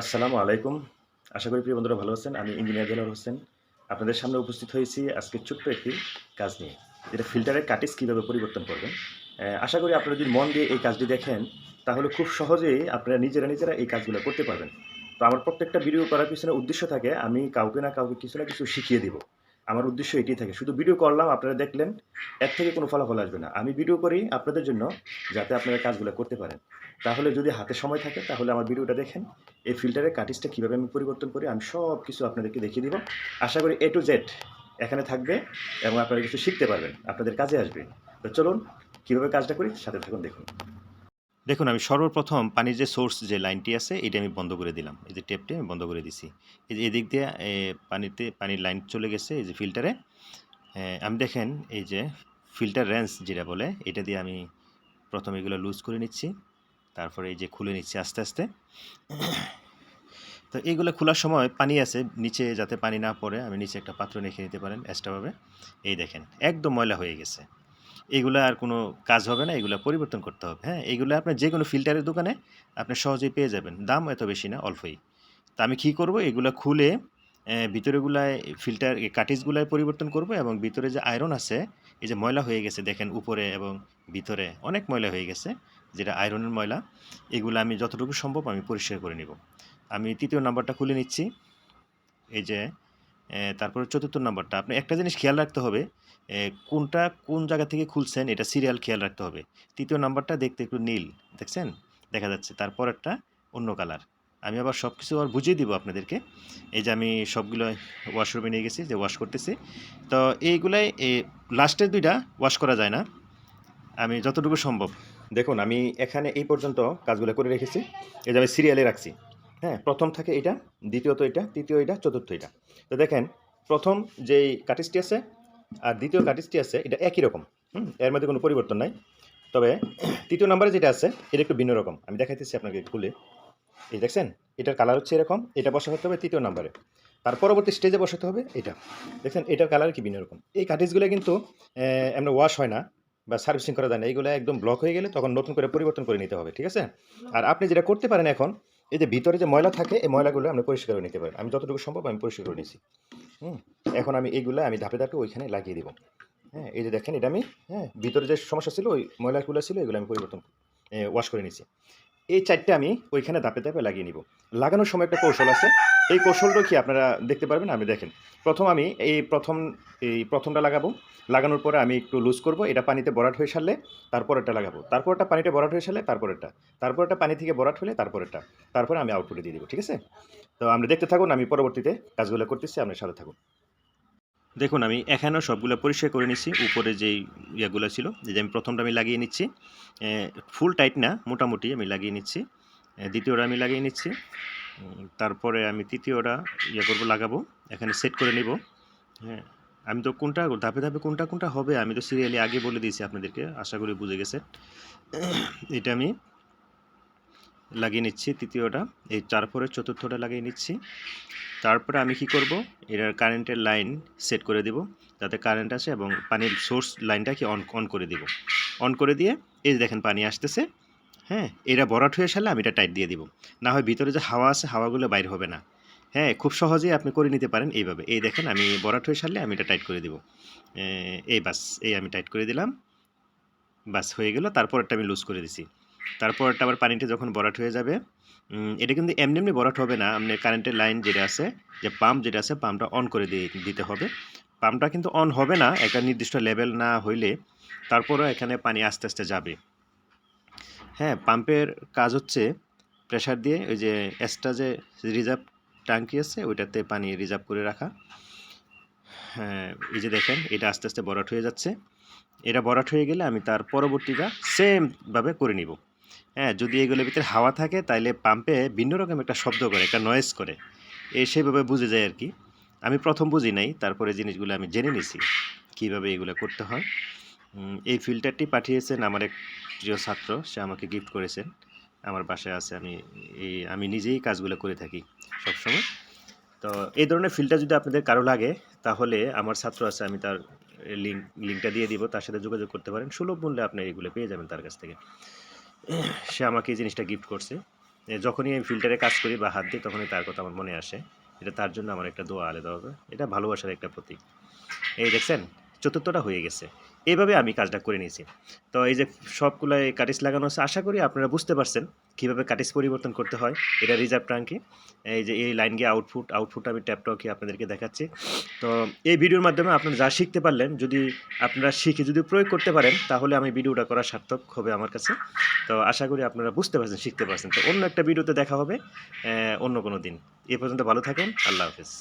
আসসালামু আলাইকুম। আশা করি প্রিয় বন্ধুরা ভালো আছেন। আমি ইঞ্জিনিয়ার জেলার হোসেন। আপনাদের সামনে উপস্থিত হয়েছি আজকে ছোট্ট একটি কাজ নিয়ে। যেটা ফিল্টারের কাটিস কীভাবে পরিবর্তন করবেন। আশা করি আপনারা যদি মন দিয়ে এই কাজটি দেখেন, তাহলে খুব সহজেই আপনারা নিজেরা নিজেরা এই কাজগুলো করতে পারবেন। তো আমার প্রত্যেকটা ভিডিও করার পিছনে উদ্দেশ্য থাকে, আমি কাউকে না কাউকে কিছু না কিছু শিখিয়ে দিব। আমার উদ্দেশ্য এটাই থাকে। শুধু ভিডিও করলাম, আপনারা দেখলেন, এর থেকে কোনো ফলাফল আসবে না। আমি ভিডিও করি আপনাদের জন্য, যাতে আপনারা কাজগুলো করতে পারেন। তাহলে যদি হাতে সময় থাকে, তাহলে আমার ভিডিওটা দেখেন। এই ফিল্টারের কাটিসটা কীভাবে আমি পরিবর্তন করি, আমি সব কিছু আপনাদেরকে দেখিয়ে দিব। আশা করি এ টু জেড এখানে থাকবে এবং আপনারা কিছু শিখতে পারবেন, আপনাদের কাজে আসবে। তো চলুন, কীভাবে কাজটা করি, সাথে থাকুন, দেখুন। দেখুন, আমি সর্বপ্রথম পানির যে সোর্স যে লাইনটি আছে এটা আমি বন্ধ করে দিলাম। এই যে টেপটি আমি বন্ধ করে দিছি। এই যে এদিক দিয়ে পানিতে, পানির লাইন চলে গেছে, এই যে ফিল্টারে আমি দেখেন, এই যে ফিল্টার রেঞ্জ যেটা বলে, এটা দিয়ে আমি প্রথমে এগুলো লুজ করে নিচ্ছি। তারপরে এই যে খুলে নিচ্ছি আস্তে আস্তে। তো এইগুলো খোলার সময় পানি আছে, নিচে যাতে পানি না পড়ে, আমি নিচে একটা পাত্র রেখে নিতে পারেন এক্সট্রাভাবে এই দেখেন, একদম ময়লা হয়ে গেছে। এগুলো আর কোনো কাজ হবে না, এগুলো পরিবর্তন করতে হবে। হ্যাঁ এগুলো আপনার যে কোনো ফিল্টারের দোকানে আপনি সহজেই পেয়ে যাবেন। দাম এত বেশি না, অল্পই। তা আমি কী করব? এগুলো খুলে ভিতরেগুলায় ফিল্টার কাটিজগুলায় পরিবর্তন করব এবং ভিতরে যে আয়রন আছে, এই যে ময়লা হয়ে গেছে, দেখেন উপরে এবং ভিতরে অনেক ময়লা হয়ে গেছে, যেটা আয়রনের ময়লা, এগুলো আমি যতটুকু সম্ভব আমি পরিষ্কার করে নিব। আমি তৃতীয় নাম্বারটা খুলে নিচ্ছি। এই যে তারপরে চতুর্থ নাম্বারটা আপনি একটা জিনিস খেয়াল রাখতে হবে কোনটা কোন জায়গা থেকে খুলছেন এটা সিরিয়াল খেয়াল রাখতে হবে। তৃতীয় নাম্বারটা দেখতে একটু নীল, দেখছেন? দেখা যাচ্ছে। তারপর একটা অন্য কালার আমি আবার সব কিছু আবার বুঝিয়ে দিব আপনাদেরকে। এই যে আমি সবগুলো ওয়াশরুমে নিয়ে গেছি, যে ওয়াশ করতেছি। তো এইগুলাই লাস্টের দুইটা ওয়াশ করা যায় না। আমি যতটুকু সম্ভব। দেখুন, আমি এখানে এই পর্যন্ত কাজগুলো করে রেখেছি। এই যে আমি সিরিয়ালে রাখছি। হ্যাঁ প্রথম থাকে এটা, দ্বিতীয়ত এটা, তৃতীয় এটা, চতুর্থ এটা। তো দেখেন, প্রথম যেই কাটিসটি আছে আর দ্বিতীয় কাটিসটি আছে, এটা একই রকম, হুম, এর মধ্যে কোনো পরিবর্তন নাই। তবে তৃতীয় নম্বরে যেটা আছে, এটা একটু ভিন্ন রকম। আমি দেখাইতেছি আপনাকে খুলে। এই দেখছেন, এটার কালার হচ্ছে এরকম, এটা বসাতে হবে তৃতীয় নাম্বারে। তার পরবর্তী স্টেজে বসাতে হবে এটা। দেখছেন, এটার কালার কি ভিন্ন রকম। এই কাটিসগুলো কিন্তু এমনি ওয়াশ হয় না বা সার্ভিসিং করা যায় না। এইগুলো একদম ব্লক হয়ে গেলে তখন নতুন করে পরিবর্তন করে নিতে হবে, ঠিক আছে? আর আপনি যেটা করতে পারেন এখন এই যে ভিতরে যে ময়লা থাকে, এই ময়লাগুলো আপনি পরিষ্কার করে নিতে পারেন। আমি যতটুকু সম্ভব আমি পরিষ্কার করে নিয়েছি হুম? এখন আমি এইগুলো আমি ধাপে ধাপে ওইখানে লাগিয়ে দেবো। হ্যাঁ এই যে দেখেন এটা আমি হ্যাঁ ভিতরে যে সমস্যা ছিল, ওই ময়লাগুলো ছিল, এগুলো আমি পরিবর্তন ওয়াশ করে নিয়েছি এই চারটে আমি ওইখানে ধাপে ধাপে লাগিয়ে নিব। লাগানোর সময় একটা কৌশল আছে। এই কৌশলটা কি আপনারা দেখতে পারবেন? আমি দেখেন। প্রথম আমি এই প্রথম, এই প্রথমটা লাগাবো। লাগানোর পরে আমি একটু লুজ করব। এটা পানিতে বরাট হয়ে সারলে তারপরেরটা লাগাবো। তারপরটা পানিতে বরাট হয়ে সারলে তারপর এটা তারপর তারপরটা পানি থেকে বরাট হলে তারপরেরটা। তারপরে আমি আউটপুটে দিয়ে দিব, ঠিক আছে? তো আমরা দেখতে থাকুন, আমি পরবর্তীতে কাজগুলো করতেছি। আপনার সাথে থাকুন। দেখুন, আমি এখানেও সবগুলো পরিষ্কার করে নিচ্ছি উপরে যেই ইয়েগুলো ছিল যে আমি প্রথমটা আমি লাগিয়ে নিচ্ছি। ফুল টাইট না, মোটামুটি আমি লাগিয়ে নিচ্ছি। দ্বিতীয়টা আমি লাগিয়ে নিচ্ছি। তারপরে আমি তৃতীয়টা ইয়ে করব, লাগাবো। এখানে সেট করে নিব। হ্যাঁ আমি তো কোনটা, ধাপে ধাপে কোনটা কোনটা হবে, আমি তো সিরিয়ালি আগে বলে দিয়েছি আপনাদেরকে, আশা করি বুঝে গেছে এটা আমি লাগিয়ে নিচ্ছি তৃতীয়টা। এই তারপরে চতুর্থটা লাগিয়ে নিচ্ছি। তারপরে আমি কি করব? এটার কারেন্টের লাইন সেট করে দিব। যাতে কারেন্ট আসে এবং পানির সোর্স লাইনটাকে অন অন করে দিব। অন করে দিয়ে, এই দেখেন পানি আসতেছে। হ্যাঁ এটা বরাট হয়ে সারলে আমি এটা টাইট দিয়ে দিব। না হয় ভিতরে যে হাওয়া আছে, হাওয়াগুলো বাইর হবে না। হ্যাঁ খুব সহজেই আপনি করে নিতে পারেন এইভাবে। এই দেখেন আমি বরাট হয়ে সারলে আমি এটা টাইট করে দিব। এই বাস, এই আমি টাইট করে দিলাম। বাস হয়ে গেল তারপরটা আমি লুজ করে দিছি। তারপরটা আবার পানিটা যখন বরাট হয়ে যাবে এটা কিন্তু এমনি এমনি বরাট হবে না। আপনার কারেন্টের লাইন যেটা আছে, যে পাম্প যেটা আছে পাম্পটা অন করে দিয়ে দিতে হবে। পাম্পটা কিন্তু অন হবে না, একটা নির্দিষ্ট লেভেল না হইলে তারপরও এখানে পানি আস্তে আস্তে যাবে। হ্যাঁ পাম্পের কাজ হচ্ছে প্রেসার দিয়ে ওই যে এক্সট্রা যে রিজার্ভ ট্যাঙ্কি আছে, ওইটাতে পানি রিজার্ভ করে রাখা। হ্যাঁ এই যে দেখেন, এটা আস্তে আস্তে বরাট হয়ে যাচ্ছে। এটা বরাট হয়ে গেলে আমি তার পরবর্তীটা সেমভাবে করে নিব। হ্যাঁ যদি এগুলোর ভিতরে হাওয়া থাকে তাহলে পাম্পে ভিন্ন রকম একটা শব্দ করে, একটা নয়েজ করে। এ সেভাবে বুঝে যায় আর কি আমি প্রথম বুঝি নাই, তারপরে জিনিসগুলো আমি জেনে নিছি, কীভাবে এগুলো করতে হয়। এই ফিল্টারটি পাঠিয়েছেন আমার এক প্রিয় ছাত্র, সে আমাকে গিফট করেছেন। আমার বাসায় আছে, আমি এই আমি নিজেই কাজগুলো করে থাকি সবসময়। তো এই ধরনের ফিল্টার যদি আপনাদের কারও লাগে, তাহলে আমার ছাত্র আছে, আমি তার লিঙ্ক লিঙ্কটা দিয়ে দিব, তার সাথে যোগাযোগ করতে পারেন। সুলভ মূল্যে আপনি এগুলো পেয়ে যাবেন তার কাছ থেকে। সে আমাকে এই জিনিসটা গিফট করছে। যখনই আমি ফিল্টারে কাজ করি বা হাত দিই, তখনই তার কথা আমার মনে আসে। এটা তার জন্য আমার একটা দোয়া আলাদা হবে। এটা ভালোবাসার একটা প্রতীক। এই দেখছেন, চতুর্থটা হয়ে গেছে। এইভাবে আমি কাজটা করে নিয়েছি। তো এই যে সবগুলো কাটিস লাগানো আছে, আশা করি আপনারা বুঝতে পারছেন কীভাবে কাটিস পরিবর্তন করতে হয়। এটা রিজার্ভ ট্রাঙ্কি এই যে এই লাইন গিয়ে আউটপুট আউটপুট আমি ট্যাপটকে আপনাদেরকে দেখাচ্ছি। তো এই ভিডিওর মাধ্যমে আপনারা যা শিখতে পারলেন, যদি আপনারা শিখে যদি প্রয়োগ করতে পারেন, তাহলে আমি ভিডিওটা করা সার্থক হবে আমার কাছে। তো আশা করি আপনারা বুঝতে পারছেন, শিখতে পারছেন। তো অন্য একটা ভিডিওতে দেখা হবে অন্য কোনো দিন। এ পর্যন্ত ভালো থাকুন, আল্লাহ হাফেজ।